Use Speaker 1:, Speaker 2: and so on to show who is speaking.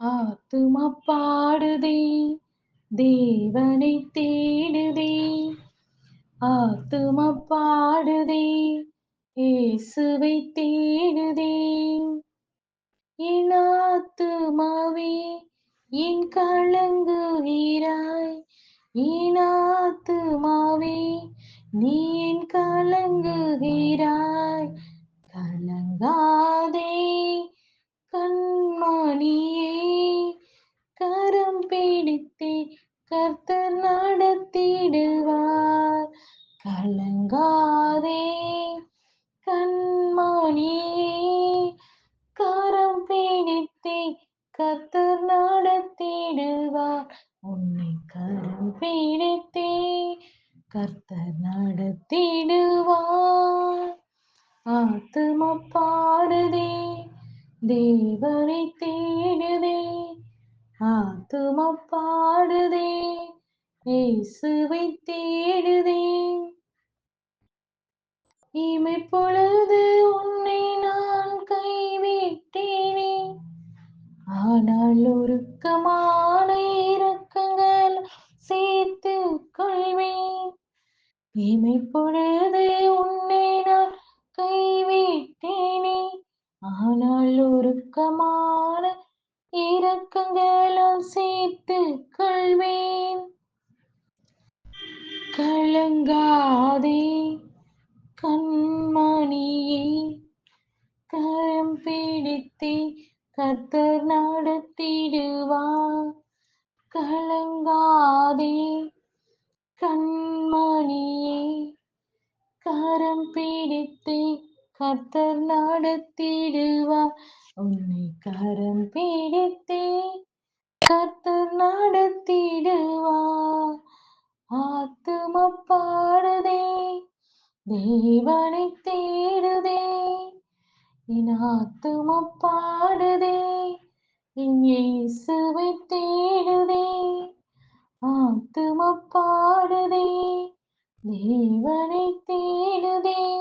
Speaker 1: ஆத்துமா பாடுதே தேவனை தேடுதே. ஆத்துமா பாடுதே இயேசுவை தேடுதே. என் ஆத்துமாவே என் கலங்குகிறாய் என் ஆத்துமாவே நீ என் கலங்கு நடத்தி கர்த்தர் நடத்திடுவார். கலங்காதே கண்மணியே காரம் பிடித்தே கர்த்தர் நடத்திடுவார். உன்னை கரம் பிடித்தே கர்த்தர் நடத்திடுவார். ஆத்தும பாடுதே தேவனை தேடுதே ஆத்தும பாடுதே இயேசுவை தேடுதே. இமைப்பொழுது உன்னை நான் கைவிட்டேனே ஆனால் உருக்கமான இறக்கங்கள் சேர்த்து கொள்வேன். இமைப்பொழுது உன்னை நான் கைவிட்டேனே ஆனால் உருக்கமான இரக்கங்களும் சேர்த்து கொள்வேன். கலங்காதே கண்மணியை கரம் பிடித்தே கத்தர் நடத்திடுவார். கலங்காதே கண்மணியே கரம் பிடித்தே கத்தர் நடத்திடுவார். உன்னை கரம் பிடித்தே கர்த்தர் நடத்திடுவா ஆத்தும பாடுதே தேவனை தேடுதே. என் ஆத்தும பாடுதே என் இயேசுவை தேடுதே. ஆத்தும பாடுதே தேவனை தேடுதே.